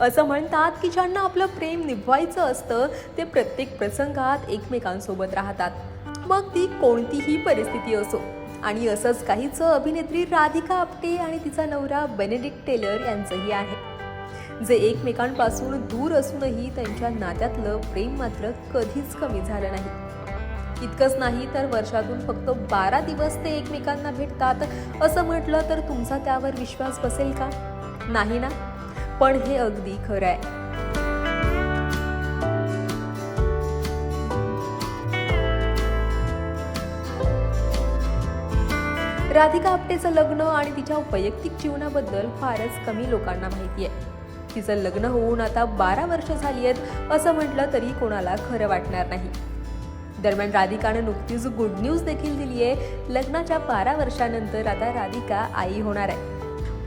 असं म्हणतात की ज्यांना आपलं प्रेम निभवायचं असतं ते प्रत्येक प्रसंगात एकमेकांसोबत राहतात. मग ती कोणतीही परिस्थिती असो. आणि असंच काहीच अभिनेत्री राधिका आपटे आणि तिचा नवरा बेनेडिक्ट टेलर यांचंही आहे. जे एकमेकांपासून दूर असूनही त्यांच्या नात्यातलं प्रेम मात्र कधीच कमी झालं नाही. इतकंच नाही तर वर्षातून फक्त बारा दिवस ते एकमेकांना भेटतात असं म्हटलं तर तुमचा त्यावर विश्वास बसेल का? नाही ना? पण हे अगदी खरं आहे राधिका आपटेचं लग्न आणि तिच्या वैयक्तिक जीवनाबद्दल फारच कमी लोकांना माहिती आहे. तिचं लग्न होऊन आता बारा वर्ष झाली आहेत असं म्हटलं तरी कोणाला खरं वाटणार नाही. दरम्यान राधिकानं नुकतीच गुड न्यूज देखील दिली आहे लग्नाच्या बारा वर्षानंतर आता राधिका आई होणार आहे.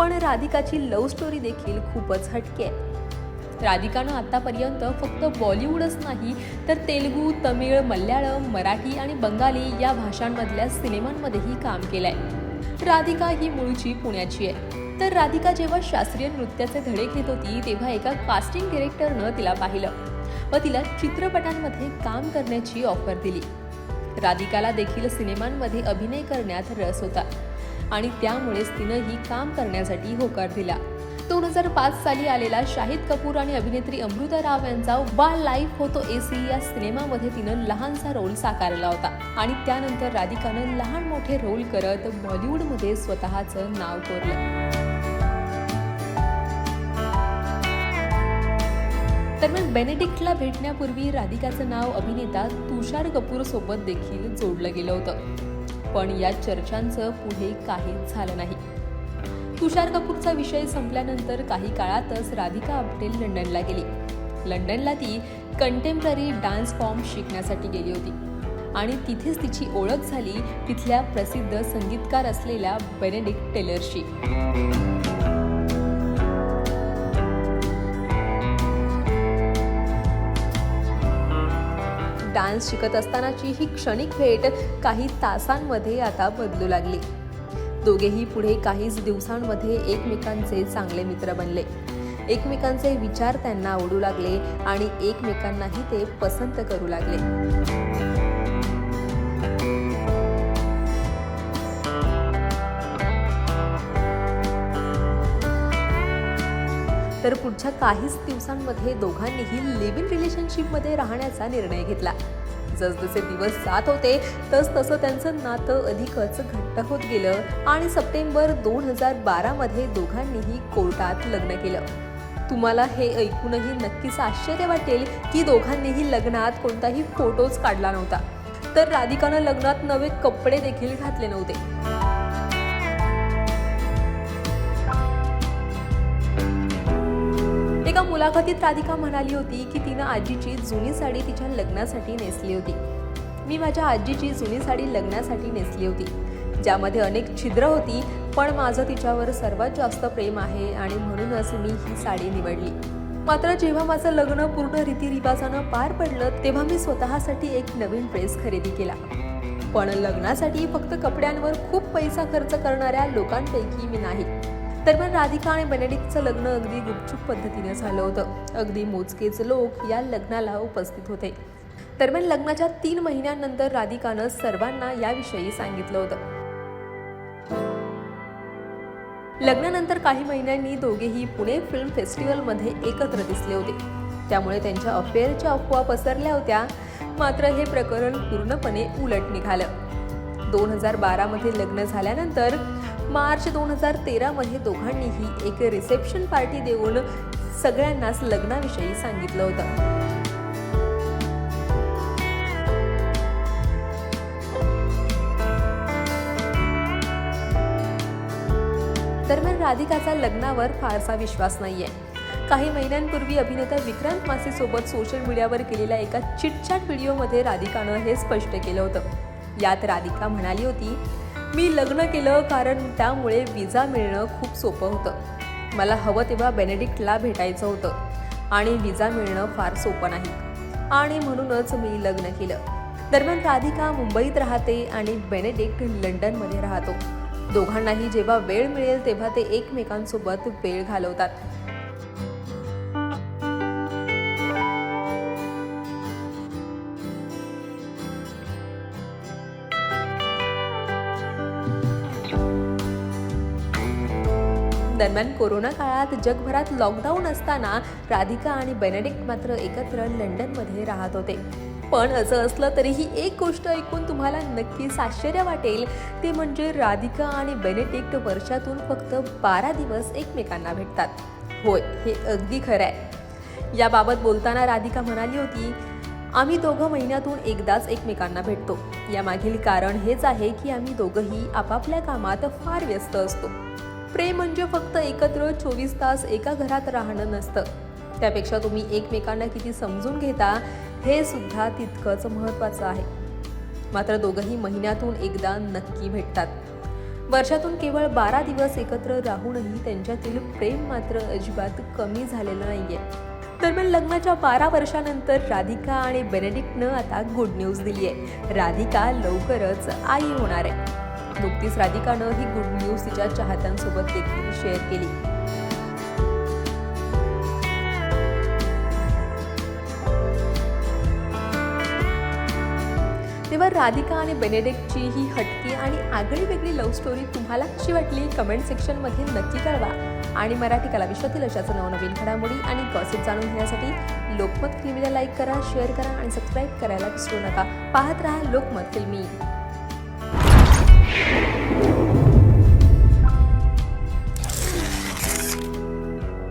पण राधिकाची लव्ह स्टोरी देखील खूपच हटके आहे. राधिकानं आतापर्यंत फक्त बॉलिवूडच नाही तर तेलुगू तमिळ मल्याळम मराठी आणि बंगाली या भाषांमधल्या सिनेमांमध्येही काम केलं आहे राधिका ही मूळची पुण्याची आहे. तर राधिका जेव्हा शास्त्रीय नृत्याचे धडे घेत होती तेव्हा एका कास्टिंग डिरेक्टरनं तिला पाहिलं व तिला चित्रपटांमध्ये काम करण्याची ऑफर दिली. राधिकाला देखील सिनेमांमध्ये अभिनय करण्यात रस होता. आणि त्यामुळेच तिनंही काम करण्यासाठी होकार दिला. दोन हजार पाच साली आलेला शाहिद कपूर आणि अभिनेत्री अमृता राव यांचा वा लाईफ होतो एसी या सिनेमामध्ये तिनं लहानसा रोल साकारला होता. आणि त्यानंतर राधिकानं लहान मोठे रोल करत बॉलिवूडमध्ये स्वतःचं नाव कोरलं. दरम्यान बेनेडिक्टला भेटण्यापूर्वी राधिकाचं नाव अभिनेता तुषार कपूर सोबत देखील जोडलं गेलं होतं. पण या चर्चांचं पुढे काहीच झालं नाही. तुषार कपूरचा विषय संपल्यानंतर काही काळातच राधिका आपटे लंडनला गेली. लंडनला ती कंटेम्पररी डान्स फॉर्म शिकण्यासाठी गेली होती. आणि तिथेच तिची ओळख झाली तिथल्या प्रसिद्ध संगीतकार असलेल्या बेनेडिक्ट टेलरशी डान्स शिकत असतानाची ही क्षणिक भेट काही तासांमध्ये आता बदलू लागली. दोघेही पुढे काहीच दिवसांमध्ये एकमेकांचे चांगले मित्र बनले. एकमेकांचे विचार त्यांना आवडू लागले आणि एकमेकांनाही ते पसंत करू लागले. तर पुढच्या काहीच दिवसांमध्ये दोघांनीही लिव्ह इन रिलेशनशिपमध्ये राहण्याचा निर्णय घेतला. जसजसे दिवस जात होते तस तसं त्यांचं नातं अधिकच घट्ट होत गेलं आणि सप्टेंबर दोन हजार बारामध्ये दोघांनीही कोर्टात लग्न केलं. तुम्हाला हे ऐकूनही नक्कीच आश्चर्य वाटेल की दोघांनीही लग्नात कोणताही फोटोज काढला नव्हता. तर राधिकानं लग्नात नवे कपडे देखील घातले नव्हते. मुलाखतीत राधिका म्हणाली होती की तिनं आजीची जुनी साडी तिच्या लग्नासाठी नेसली होती. मी माझ्या आजीची जुनी साडी लग्नासाठी नेसली होती. ज्यामध्ये अनेक छिद्र होती पण माझं तिच्यावर सर्वात जास्त प्रेम आहे आणि म्हणूनच मी ही साडी निवडली. मात्र जेव्हा माझं लग्न पूर्ण रीतिरिवाजानं पार पडलं तेव्हा मी स्वतःसाठी एक नवीन ड्रेस खरेदी केला. पण लग्नासाठी फक्त कपड्यांवर खूप पैसा खर्च करणाऱ्या लोकांपैकी मी नाही. दरम्यान राधिका आणि बेनेडिक्टचं लग्न अगदी गुपचूप पद्धतीने झालं होतं. अगदी मोजकेच लोक या लग्नाला उपस्थित होते. दरम्यान लग्नाच्या तीन महिन्यांनंतर राधिकानं सर्वांना याविषयी सांगितलं होतं. लग्नानंतर काही महिन्यांनी दोघेही पुणे फिल्म फेस्टिवलमध्ये एकत्र दिसले होते. त्यामुळे त्यांच्या अफेअरच्या अफवा पसरल्या होत्या. मात्र हे प्रकरण पूर्णपणे उलट निघालं. दोन हजार बारामध्ये लग्न झाल्यानंतर मार्च दोन हजार तेरामध्ये दोघांनीही एक रिसेप्शन पार्टी देऊन सगळ्यांनाच लग्नाविषयी सांगितलं होतं. दरम्यान राधिकाचा लग्नावर फारसा विश्वास नाहीये. काही महिन्यांपूर्वी अभिनेता विक्रांत मासेसोबत सोशल मीडियावर केलेल्या एका चिटचॅट व्हिडिओमध्ये राधिकानं हे स्पष्ट केलं होतं. यात राधिका म्हणाली होती मी लग्न केलं कारण त्यामुळे विजा मिळणं खूप सोपं होतं. मला हवं तेव्हा बेनेडिक्टला भेटायचं होतं आणि विजा मिळणं फार सोपं नाही. आणि म्हणूनच मी लग्न केलं. दरम्यान राधिका मुंबईत राहते आणि बेनेडिक्ट लंडनमध्ये राहतो. दोघांनाही जेव्हा वेळ मिळेल तेव्हा ते एकमेकांसोबत वेळ घालवतात. दरम्यान कोरोना काळात जगभरात लॉकडाऊन असताना राधिका आणि बेनेडिक्ट मात्र एकत्र लंडनमध्ये राहत होते. पण असं असलं तरीही एक गोष्ट ऐकून तुम्हाला नक्कीच आश्चर्य वाटेल. ते म्हणजे राधिका आणि बेनेडिक्ट वर्षातून फक्त बारा दिवस एकमेकांना भेटतात. होय हे अगदी खरं आहे. याबाबत बोलताना राधिका म्हणाली होती आम्ही दोघं महिन्यातून एकदाच एकमेकांना भेटतो. यामागील कारण हेच आहे की आम्ही दोघंही आपापल्या कामात फार व्यस्त असतो. प्रेम म्हणजे फक्त एकत्र चोवीस तास एका घरात राहणं नसतं. त्यापेक्षा तुम्ही एकमेकांना किती समजून घेता हे सुद्धा तितकंच महत्त्वाचं आहे. मात्र दोघंही महिन्यातून एकदा नक्की भेटतात. वर्षातून केवळ बारा दिवस एकत्र राहूनही त्यांच्यातील प्रेम मात्र अजिबात कमी झालेलं नाहीये. दरम्यान लग्नाच्या बारा वर्षानंतर राधिका आणि बेनेडिक्टनं आता गुड न्यूज दिली आहे राधिका लवकरच आई होणार आहे. नुकतीच राधिकानं ही गुड न्यूज तिच्या चाहत्यांसोबत देखील शेअर केली. तेव्हा राधिका आणि बेनेडिक्टची ही हटकी आणि आगळी वेगळी लव्ह स्टोरी तुम्हाला कशी वाटली? कमेंट सेक्शनमध्ये नक्की कळवा. आणि मराठी कला विश्वातील अशाच नवनवीन घडामोडी आणि गॉसिप जाणून घेण्यासाठी लोकमत फिल्मीला लाईक करा शेअर करा आणि सबस्क्राईब करायला विसरू नका. पाहत राहा लोकमत फिल्मी